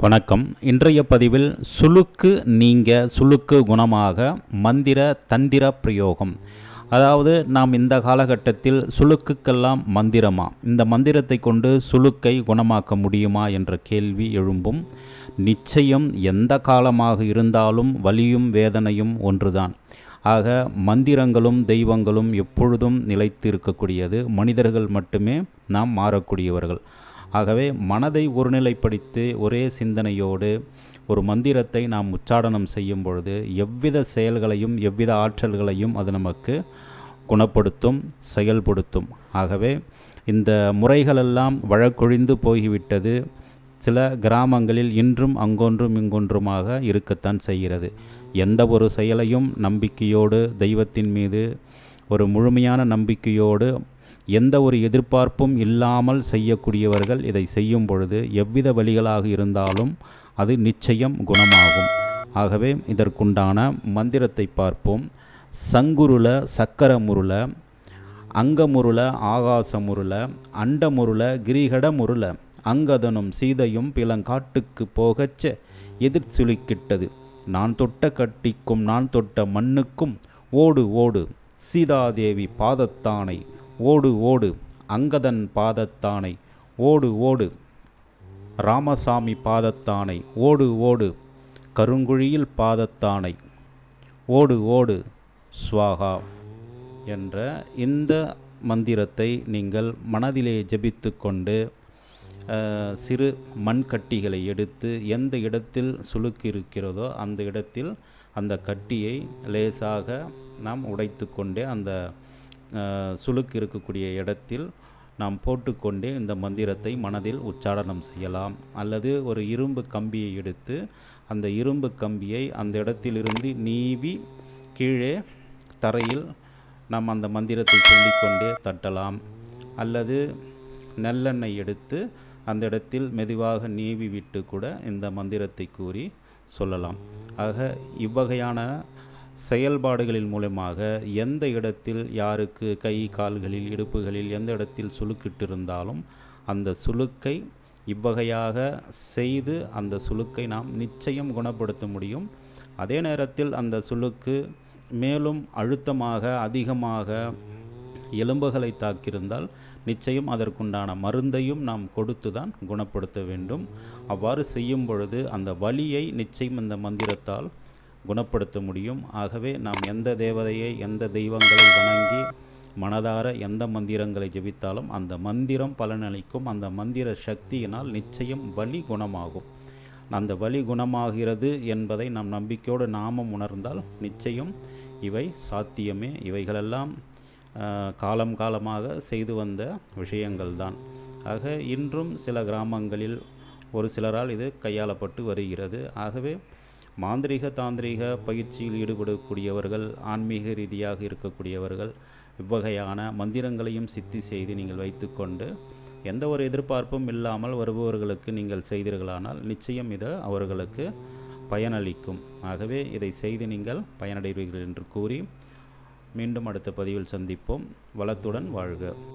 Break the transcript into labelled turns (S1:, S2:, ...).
S1: வணக்கம். இன்றைய பதிவில் சுளுக்கு நீங்க சுளுக்கு குணமாக மந்திர தந்திர பிரயோகம். அதாவது நாம் இந்த காலகட்டத்தில் சுளுக்குக்கெல்லாம் மந்திரமா? இந்த மந்திரத்தை கொண்டு சுளுக்கை குணமாக்க முடியுமா என்ற கேள்வி எழும்பும். நிச்சயம் எந்த காலமாக இருந்தாலும் வலியும் வேதனையும் ஒன்றுதான். ஆக மந்திரங்களும் தெய்வங்களும் எப்பொழுதும் நிலைத்து இருக்கக்கூடியது மனிதர்கள் மட்டுமே நாம் மாறக்கூடியவர்கள். ஆகவே மனதை ஒருநிலைப்படுத்தி ஒரே சிந்தனையோடு ஒரு மந்திரத்தை நாம் உச்சாடனம் செய்யும் பொழுது எவ்வித செயல்களையும் எவ்வித ஆற்றல்களையும் அது நமக்கு குணப்படுத்தும் செயல்படுத்தும். ஆகவே இந்த முறைகளெல்லாம் வழக்கொழிந்து போய்விட்டது. சில கிராமங்களில் இன்றும் அங்கொன்றும் இங்கொன்றுமாக இருக்கத்தான் செய்கிறது. எந்த ஒரு செயலையும் நம்பிக்கையோடு தெய்வத்தின் மீது ஒரு முழுமையான நம்பிக்கையோடு எந்த ஒரு எதிர்பார்ப்பும் இல்லாமல் செய்யக்கூடியவர்கள் இதை செய்யும் பொழுது எவ்வித வழிகளாக இருந்தாலும் அது நிச்சயம் குணமாகும். ஆகவே இதற்குண்டான மந்திரத்தை பார்ப்போம். சங்குருள சக்கரமுருள அங்கமுருள ஆகாசமுருள அண்டமுருள கிரிகடமுருள அங்கதனும் சீதையும் பிளங்காட்டுக்கு போகச்ச எதிர் சுழிக்கிட்டது நான் தொட்ட கட்டிக்கும் நான் தொட்ட மண்ணுக்கும் ஓடு ஓடு சீதாதேவி பாதத்தானை ஓடு ஓடு அங்கதன் பாதத்தானை ஓடு ஓடு ராமசாமி பாதத்தானை ஓடு ஓடு கருங்குழியில் பாதத்தானை ஓடு ஓடு ஸ்வாகா என்ற இந்த மந்திரத்தை நீங்கள் மனதிலே ஜபித்து கொண்டு சிறு மண்கட்டிகளை எடுத்து எந்த இடத்தில் சுளுக்கு இருக்கிறதோ அந்த இடத்தில் அந்த கட்டியை லேசாக நாம் உடைத்து கொண்டே அந்த சுளுக்கு இருக்கக்கூடிய இடத்தில் நாம் போட்டுக்கொண்டே இந்த மந்திரத்தை மனதில் உச்சாரணம் செய்யலாம். அல்லது ஒரு இரும்பு கம்பியை எடுத்து அந்த இரும்பு கம்பியை அந்த இடத்திலிருந்து நீவி கீழே தரையில் நாம் அந்த மந்திரத்தை சொல்லிக்கொண்டே தட்டலாம். அல்லது நல்லெண்ணெய் எடுத்து அந்த இடத்தில் மெதுவாக நீவி விட்டு கூட இந்த மந்திரத்தை கூறி சொல்லலாம். ஆக இவ்வகையான செயல்பாடுகளின் மூலமாக எந்த இடத்தில் யாருக்கு கை கால்களில் இடுப்புகளில் எந்த இடத்தில் சுளுக்கிட்டு இருந்தாலும் அந்த சுளுக்கை இவ்வகையாக செய்து அந்த சுளுக்கை நாம் நிச்சயம் குணப்படுத்த முடியும். அதே நேரத்தில் அந்த சுளுக்கு மேலும் அழுத்தமாக அதிகமாக எலும்புகளை தாக்கியிருந்தால் நிச்சயம் அதற்குண்டான மருந்தையும் நாம் கொடுத்து தான் குணப்படுத்த வேண்டும். அவ்வாறு செய்யும் பொழுது அந்த வலியை நிச்சயம் இந்த மந்திரத்தால் குணப்படுத்த முடியும். ஆகவே நாம் எந்த தேவதையை எந்த தெய்வங்களை வணங்கி மனதார எந்த மந்திரங்களை ஜெபித்தாலும் அந்த மந்திரம் பலனளிக்கும். அந்த மந்திர சக்தியினால் நிச்சயம் வலி குணமாகும். அந்த வலி குணமாகிறது என்பதை நாம் நம்பிக்கையோடு நாமம் உணர்ந்தால் நிச்சயம் இவை சாத்தியமே. இவைகளெல்லாம் காலம் காலமாக செய்து வந்த விஷயங்கள் தான் ஆக இன்றும் சில கிராமங்களில் ஒரு சிலரால் இது கையாளப்பட்டு வருகிறது. ஆகவே மாந்திரிக தாந்திரிக பயிற்சியில் ஈடுபடக்கூடியவர்கள் ஆன்மீக ரீதியாக இருக்கக்கூடியவர்கள் இவ்வகையான மந்திரங்களையும் சித்தி செய்து நீங்கள் வைத்துக்கொண்டு எந்த ஒரு எதிர்பார்ப்பும் இல்லாமல் வருபவர்களுக்கு நீங்கள் செய்தீர்களானால் நிச்சயம் இது அவர்களுக்கு பயனளிக்கும். ஆகவே இதை செய்து நீங்கள் பயனடைவீர்கள் என்று கூறி மீண்டும் அடுத்த பதிவில் சந்திப்போம். வளத்துடன் வாழ்க.